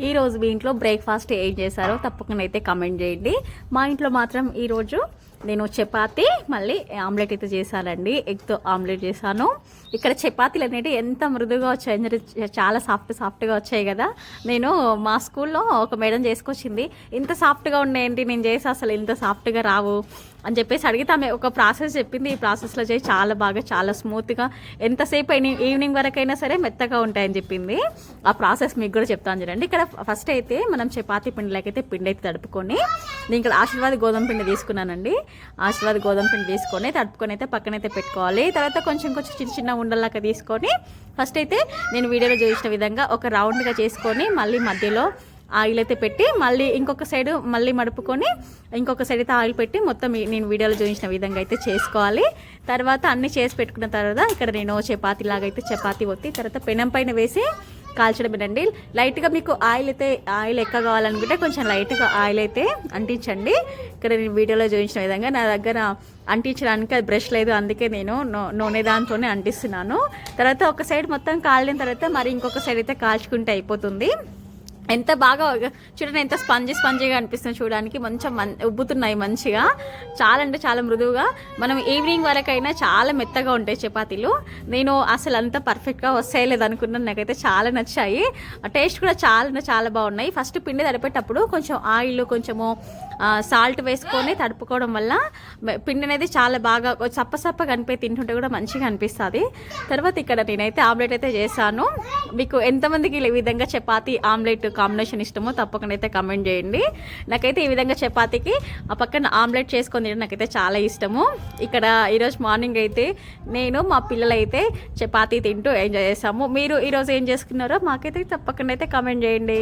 ఈరోజు మీ ఇంట్లో బ్రేక్ఫాస్ట్ ఏం చేశారో తప్పకుండా అయితే కమెంట్ చేయండి. మా ఇంట్లో మాత్రం ఈరోజు నేను చపాతి మళ్ళీ ఆమ్లెట్ అయితే చేశానండి. ఎగ్తో ఆమ్లెట్ చేశాను. ఇక్కడ చపాతీలు అనేవి ఎంత మృదుగా వచ్చాయి చాలా సాఫ్ట్ సాఫ్ట్గా వచ్చాయి కదా. నేను మా స్కూల్లో ఒక మేడం చేసుకొచ్చింది. ఇంత సాఫ్ట్గా ఉన్నాయండి నేను చేసి అసలు ఇంత సాఫ్ట్గా రావు. అని చెప్పేసి అడిగితే ఆమె ఒక ప్రాసెస్ చెప్పింది. ఈ ప్రాసెస్లో చేసి చాలా బాగా చాలా స్మూత్గా ఎంతసేపు అయినా ఈవినింగ్ వరకు అయినా సరే మెత్తగా ఉంటాయని చెప్పింది. ఆ ప్రాసెస్ మీకు కూడా చెప్తాను చూడండి. ఇక్కడ ఫస్ట్ అయితే మనం చపాతీ పిండిలోకైతే పిండి అయితే తడుపుకొని నేను ఇక్కడ ఆశీర్వాద్ గోధుమ పిండి తీసుకున్నానండి. ఆశీర్వాద్ గోధుమ పిండి తీసుకొని తడుపుకొని అయితే పక్కనైతే పెట్టుకోవాలి. తర్వాత కొంచెం కొంచెం చిన్న చిన్న ఉండలాగా తీసుకొని ఫస్ట్ అయితే నేను వీడియోలో చూసిన విధంగా ఒక రౌండ్గా చేసుకొని మళ్ళీ మధ్యలో ఆయిల్ అయితే పెట్టి మళ్ళీ ఇంకొక సైడ్ మళ్ళీ మడుపుకొని ఇంకొక సైడ్ అయితే ఆయిల్ పెట్టి మొత్తం నేను వీడియోలో చూపించిన విధంగా అయితే చేసుకోవాలి. తర్వాత అన్నీ చేసి పెట్టుకున్న తర్వాత ఇక్కడ నేను చపాతీ లాగా అయితే చపాతీ ఒత్తి తర్వాత పెనం పైన వేసి కాల్చడమేనండి లైట్గా మీకు ఆయిల్ అయితే ఆయిల్ ఎక్కువ కావాలనుకుంటే కొంచెం లైట్గా ఆయిల్ అయితే అంటించండి. ఇక్కడ నేను వీడియోలో చూపించిన విధంగా నా దగ్గర అంటించడానికి అది బ్రష్ లేదు అందుకే నేను నూనె దాంతోనే అంటిస్తున్నాను. తర్వాత ఒక సైడ్ మొత్తం కాలిన తర్వాత మరి ఇంకొక సైడ్ అయితే కాల్చుకుంటే అయిపోతుంది. ఎంత బాగా చూడండి ఎంత స్పంజీ స్పంజీగా అనిపిస్తుంది చూడడానికి. మంచిగా మన్ ఉబ్బుతున్నాయి మంచిగా. చాలా అంటే చాలా మృదువుగా. మనం ఈవినింగ్ వరకైనా చాలా మెత్తగా ఉంటాయి చపాతీలు. నేను అసలు అంత పర్ఫెక్ట్గా వస్తాయి లేదనుకున్నాను నాకైతే చాలా నచ్చాయి. టేస్ట్ కూడా చాలా అంటే చాలా బాగున్నాయి. ఫస్ట్ పిండి తడిపేటప్పుడు కొంచెం ఆయిల్ కొంచెము సాల్ట్ వేసుకొని తడుపుకోవడం వల్ల పిండి అనేది చాలా బాగా సప్ప సప్పగా అనిపోయి తింటుంటే కూడా మంచిగా అనిపిస్తుంది. తర్వాత ఇక్కడ నేనైతే ఆమ్లెట్ అయితే చేశాను. మీకు ఎంతమందికి ఈ విధంగా చపాతీ ఆమ్లెట్ కాంబినేషన్ ఇష్టమో తప్పకుండా అయితే కమెంట్ చేయండి. నాకైతే ఈ విధంగా చపాతీకి ఆ పక్కన ఆమ్లెట్ చేసుకొని తినడం నాకైతే చాలా ఇష్టము. ఇక్కడ ఈరోజు మార్నింగ్ అయితే నేను మా పిల్లలైతే చపాతీ తింటూ ఎంజాయ్ చేసాము మీరు ఈరోజు ఏం చేసుకున్నారో మాకైతే తప్పకుండా అయితే కమెంట్ చేయండి.